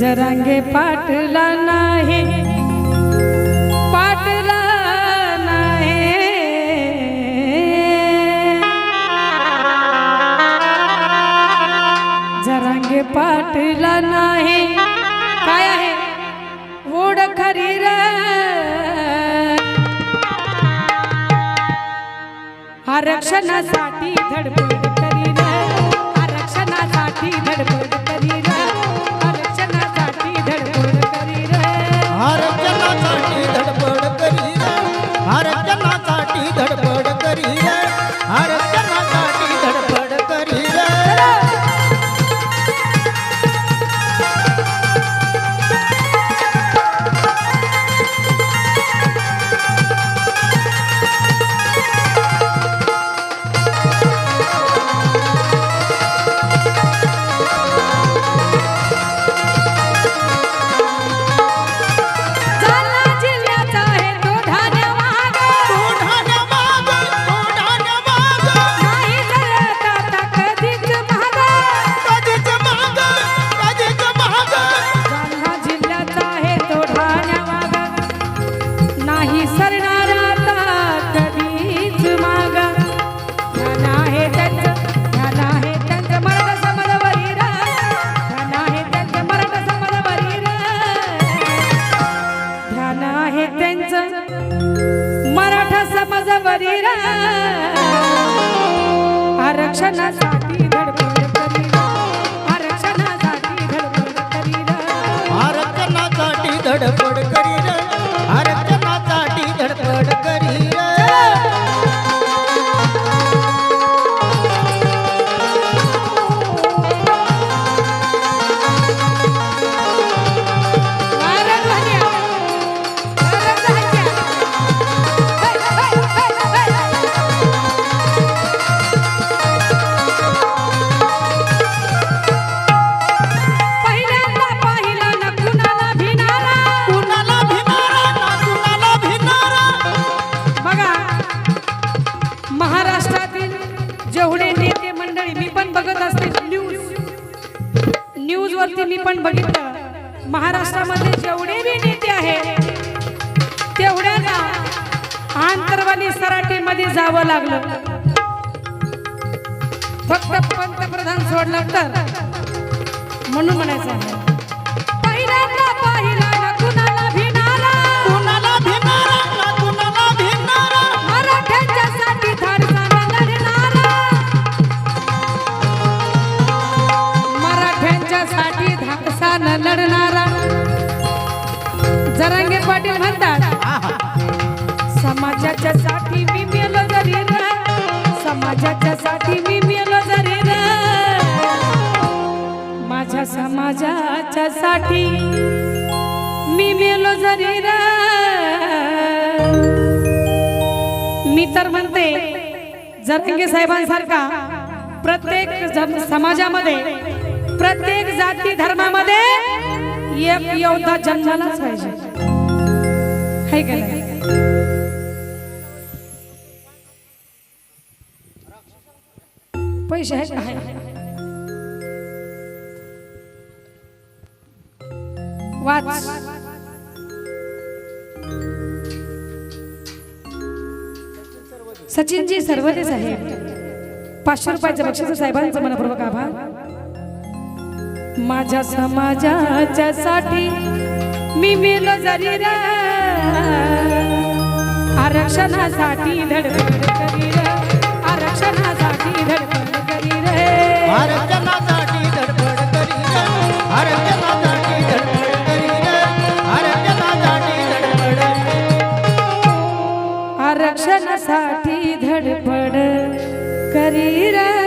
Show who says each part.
Speaker 1: जरांगे पाटला नाही. पाटला नाही. जरांगे पाटला नाही. काय आहे? ओढ खरी रे. आरक्षणासाठी धडपड करी रे. आरक्षणासाठी धडपड आरक्षणासाठी धडपड करील. आरक्षणासाठी धडपड करील.
Speaker 2: आरक्षणासाठी धडपड करी
Speaker 1: पण बघत असते न्यूज न्यूज वरती मी पण बघितलं. महाराष्ट्रामध्ये जेवढे बी नेते आहेत तेवढ्यांना आंतरवाली सराटीमध्ये जावं लागलं. फक्त पंतप्रधान सोडलं तर म्हणून म्हणायचं आहे. जरांगे पाटील म्हणतात समाजाच्या साठी मी मेलो जरी समाजाच्या साठी मी मेलो जरी माझ्या समाजाच्या साठी मी मेलो जरी मी तर म्हणते जरंगे साहेबांसारखा प्रत्येक समाजामध्ये प्रत्येक जाती धर्मामध्ये एक योद्धा जन्मालाच पाहिजे. हाय का नाही? पैसे आहेत का आहे. वाच सचिनजी सर्वते साहेब पाचशे रुपयाचं बक्षीस साहेबांचं मनपूर्वक आभार माझ्या समाजाच्या साठी मी मेलो जरी रा आरक्षणासाठी धडपड करी रे. आरक्षणासाठी धडपड करी रे.
Speaker 2: आरक्षणासाठी धडपड करी रे. आरक्षणासाठी धडपड करी आरक्षणासाठी धडपड
Speaker 1: आरक्षणासाठी धडपड करी रे.